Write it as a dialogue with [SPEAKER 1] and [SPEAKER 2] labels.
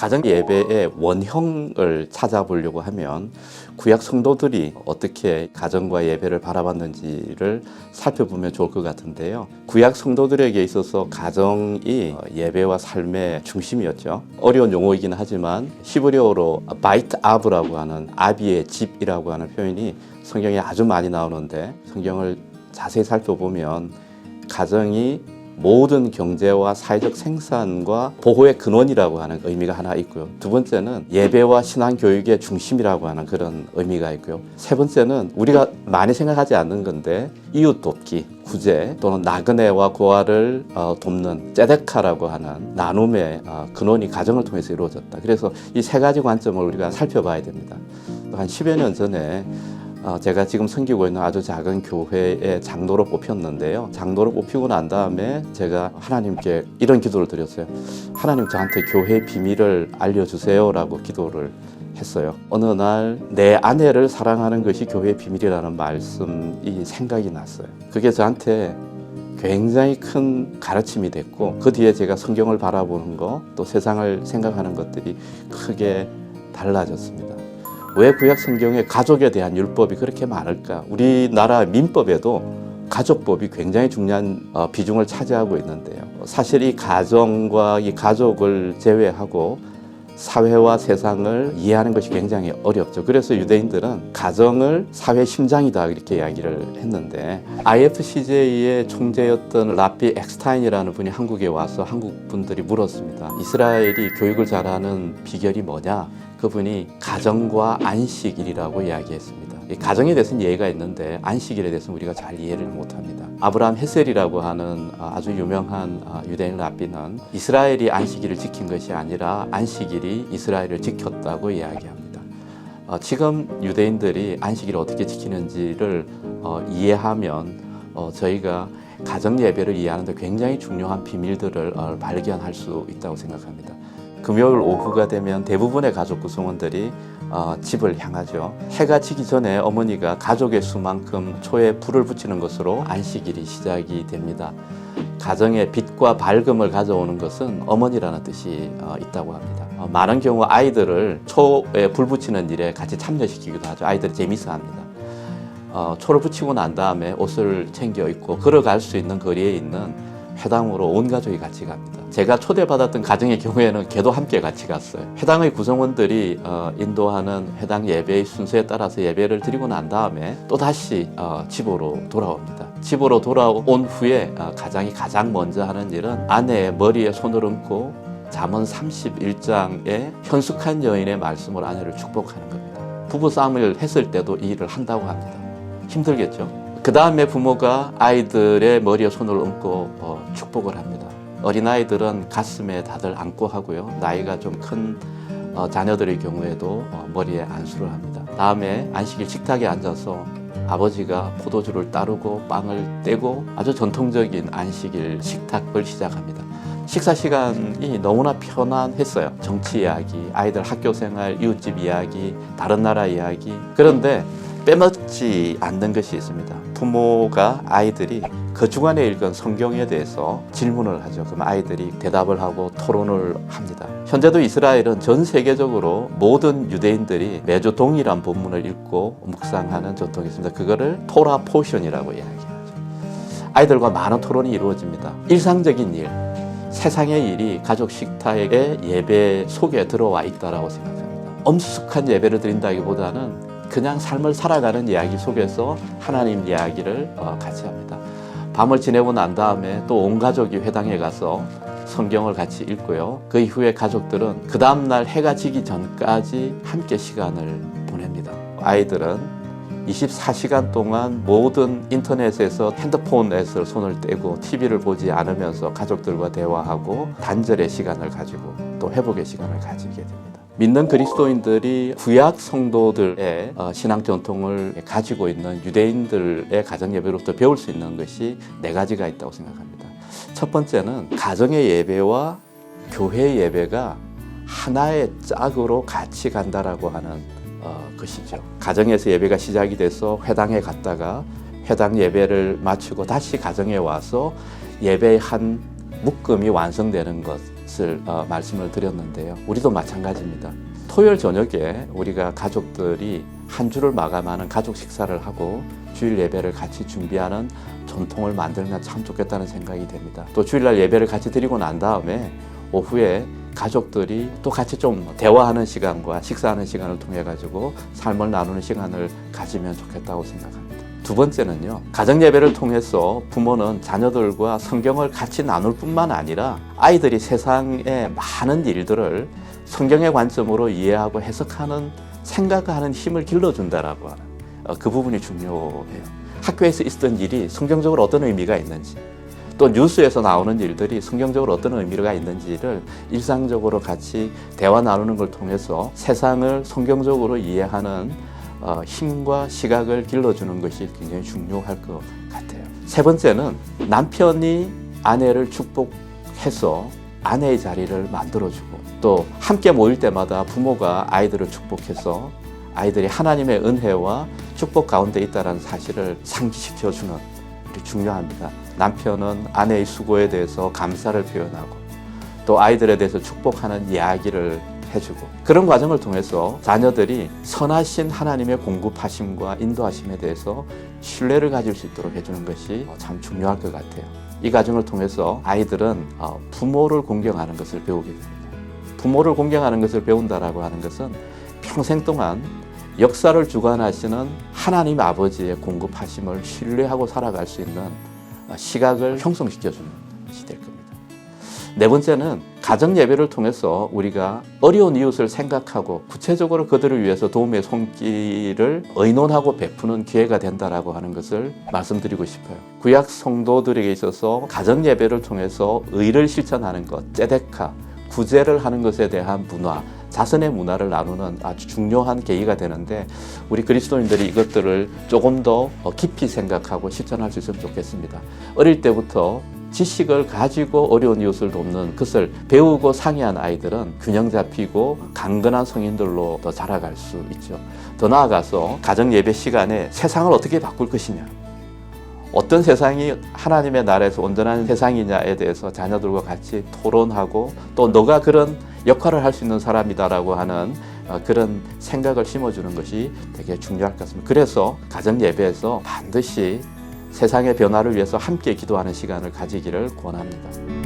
[SPEAKER 1] 가정 예배의 원형을 찾아보려고 하면 구약 성도들이 어떻게 가정과 예배를 바라봤는지를 살펴보면 좋을 것 같은데요. 구약 성도들에게 있어서 가정이 예배와 삶의 중심이었죠. 어려운 용어이긴 하지만 히브리어로 바이트 아브라고 하는 아비의 집이라고 하는 표현이 성경에 아주 많이 나오는데 성경을 자세히 살펴보면 가정이 모든 경제와 사회적 생산과 보호의 근원이라고 하는 의미가 하나 있고요. 두 번째는 예배와 신앙 교육의 중심이라고 하는 그런 의미가 있고요. 세 번째는 우리가 많이 생각하지 않는 건데 이웃 돕기, 구제 또는 나그네와 고아를 어, 돕는 제데카라고 하는 나눔의 어, 근원이 가정을 통해서 이루어졌다. 그래서 이 세 가지 관점을 우리가 살펴봐야 됩니다. 한 10여 년 전에 어, 제가 지금 섬기고 있는 아주 작은 교회의 장로로 뽑혔는데요. 장로로 뽑히고 난 다음에 제가 하나님께 이런 기도를 드렸어요. 하나님 저한테 교회 비밀을 알려주세요라고 기도를 했어요. 어느 날 내 아내를 사랑하는 것이 교회의 비밀이라는 말씀이 생각이 났어요. 그게 저한테 굉장히 큰 가르침이 됐고 그 뒤에 제가 성경을 바라보는 거또 세상을 생각하는 것들이 크게 달라졌습니다. 왜 구약 성경에 가족에 대한 율법이 그렇게 많을까? 우리나라 민법에도 가족법이 굉장히 중요한 어, 비중을 차지하고 있는데요. 사실 이 가정과 이 가족을 제외하고 사회와 세상을 이해하는 것이 굉장히 어렵죠. 그래서 유대인들은 가정을 사회 심장이다 이렇게 이야기를 했는데 IFCJ의 총재였던 라피 엑스타인이라는 분이 한국에 와서 한국 분들이 물었습니다. 이스라엘이 교육을 잘하는 비결이 뭐냐? 그분이 가정과 안식일이라고 이야기했습니다. 이 가정에 대해서는 이해가 있는데 안식일에 대해서는 우리가 잘 이해를 못합니다. 아브라함 헤셀이라고 하는 아주 유명한 유대인 랍비는 이스라엘이 안식일을 지킨 것이 아니라 안식일이 이스라엘을 지켰다고 이야기합니다. 어, 지금 유대인들이 안식일을 어떻게 지키는지를 어, 이해하면 어, 저희가 가정 예배를 이해하는데 굉장히 중요한 비밀들을 어, 발견할 수 있다고 생각합니다. 금요일 오후가 되면 대부분의 가족 구성원들이 어, 집을 향하죠. 해가 지기 전에 어머니가 가족의 수만큼 초에 불을 붙이는 것으로 안식일이 시작이 됩니다. 가정에 빛과 밝음을 가져오는 것은 어머니라는 뜻이 어, 있다고 합니다. 어, 많은 경우 아이들을 초에 불 붙이는 일에 같이 참여시키기도 하죠. 아이들이 재밌어 합니다. 어, 초를 붙이고 난 다음에 옷을 챙겨 입고 걸어갈 수 있는 거리에 있는 회당으로 온 가족이 같이 갑니다. 제가 초대받았던 가정의 경우에는 걔도 함께 같이 갔어요. 회당의 구성원들이 어, 인도하는 회당 예배의 순서에 따라서 예배를 드리고 난 다음에 또 다시 어, 집으로 돌아옵니다. 집으로 돌아온 후에 어, 가장이 가장 먼저 하는 일은 아내의 머리에 손을 얹고 잠언 31장의 현숙한 여인의 말씀을 아내를 축복하는 겁니다. 부부 싸움을 했을 때도 이 일을 한다고 합니다. 힘들겠죠. 그 다음에 부모가 아이들의 머리에 손을 얹고 어, 축복을 합니다. 어린아이들은 가슴에 다들 안고 하고요. 나이가 좀큰 어, 자녀들의 경우에도 어, 머리에 안수를 합니다. 다음에 안식일 식탁에 앉아서 아버지가 포도주를 따르고 빵을 떼고 아주 전통적인 안식일 식탁을 시작합니다. 식사 시간이 너무나 편안했어요. 정치 이야기, 아이들 학교 생활, 이웃집 이야기, 다른 나라 이야기. 그런데 빼먹지 않는 것이 있습니다. 부모가 아이들이 그 주간에 읽은 성경에 대해서 질문을 하죠. 그럼 아이들이 대답을 하고 토론을 합니다. 현재도 이스라엘은 전 세계적으로 모든 유대인들이 매주 동일한 본문을 읽고 묵상하는 전통이 있습니다. 그거를 토라 포션이라고 이야기하죠. 아이들과 많은 토론이 이루어집니다. 일상적인 일, 세상의 일이 가족 식탁의 예배 속에 들어와 있다라고 생각합니다. 엄숙한 예배를 드린다기보다는 그냥 삶을 살아가는 이야기 속에서 하나님 이야기를 어, 같이 합니다. 밤을 지내고 난 다음에 또 온 가족이 회당에 가서 성경을 같이 읽고요. 그 이후에 가족들은 그 다음날 해가 지기 전까지 함께 시간을 보냅니다. 아이들은 24시간 동안 모든 인터넷에서 핸드폰에서 손을 떼고 TV를 보지 않으면서 가족들과 대화하고 단절의 시간을 가지고 또 회복의 시간을 가지게 됩니다. 믿는 그리스도인들이 구약 성도들의 어, 신앙 전통을 가지고 있는 유대인들의 가정 예배로부터 배울 수 있는 것이 네 가지가 있다고 생각합니다. 첫 번째는 가정의 예배와 교회 예배가 하나의 짝으로 같이 간다라고 하는 어, 것이죠. 가정에서 예배가 시작이 돼서 회당에 갔다가 회당 예배를 마치고 다시 가정에 와서 예배의 한 묶음이 완성되는 것. 것을 어, 말씀을 드렸는데요. 우리도 마찬가지입니다. 토요일 저녁에 우리가 가족들이 한 주를 마감하는 가족 식사를 하고 주일 예배를 같이 준비하는 전통을 만들면 참 좋겠다는 생각이 됩니다. 또 주일날 예배를 같이 드리고 난 다음에 오후에 가족들이 또 같이 좀 대화하는 시간과 식사하는 시간을 통해 가지고 삶을 나누는 시간을 가지면 좋겠다고 생각합니다. 두 번째는요, 가정 예배를 통해서 부모는 자녀들과 성경을 같이 나눌 뿐만 아니라 아이들이 세상의 많은 일들을 성경의 관점으로 이해하고 해석하는 생각하는 힘을 길러준다라고 하는 어, 그 부분이 중요해요. 학교에서 있었던 일이 성경적으로 어떤 의미가 있는지 또 뉴스에서 나오는 일들이 성경적으로 어떤 의미가 있는지를 일상적으로 같이 대화 나누는 걸 통해서 세상을 성경적으로 이해하는 어, 힘과 시각을 길러주는 것이 굉장히 중요할 것 같아요. 세 번째는 남편이 아내를 축복해서 아내의 자리를 만들어주고 또 함께 모일 때마다 부모가 아이들을 축복해서 아이들이 하나님의 은혜와 축복 가운데 있다는 사실을 상기시켜주는 우리 중요합니다. 남편은 아내의 수고에 대해서 감사를 표현하고 또 아이들에 대해서 축복하는 이야기를 해주고 그런 과정을 통해서 자녀들이 선하신 하나님의 공급하심과 인도하심에 대해서 신뢰를 가질 수 있도록 해주는 것이 참 중요할 것 같아요. 이 과정을 통해서 아이들은 어, 부모를 공경하는 것을 배우게 됩니다. 부모를 공경하는 것을 배운다라고 하는 것은 평생 동안 역사를 주관하시는 하나님 아버지의 공급하심을 신뢰하고 살아갈 수 있는 어, 시각을 형성시켜주는 것이 될 겁니다. 네 번째는 가정 예배를 통해서 우리가 어려운 이웃을 생각하고 구체적으로 그들을 위해서 도움의 손길을 의논하고 베푸는 기회가 된다라고 하는 것을 말씀드리고 싶어요. 구약 성도들에게 있어서 가정 예배를 통해서 의를 실천하는 것, 제데카, 구제를 하는 것에 대한 문화, 자선의 문화를 나누는 아주 중요한 계기가 되는데 우리 그리스도인들이 이것들을 조금 더 깊이 생각하고 실천할 수 있으면 좋겠습니다. 어릴 때부터 지식을 가지고 어려운 이웃을 돕는 것을 배우고 상의한 아이들은 균형 잡히고 강건한 성인들로 더 자라갈 수 있죠. 더 나아가서 가정 예배 시간에 세상을 어떻게 바꿀 것이냐. 어떤 세상이 하나님의 나라에서 온전한 세상이냐에 대해서 자녀들과 같이 토론하고 또 너가 그런 역할을 할 수 있는 사람이다라고 하는 어, 그런 생각을 심어주는 것이 되게 중요할 것 같습니다. 그래서 가정 예배에서 반드시 세상의 변화를 위해서 함께 기도하는 시간을 가지기를 권합니다.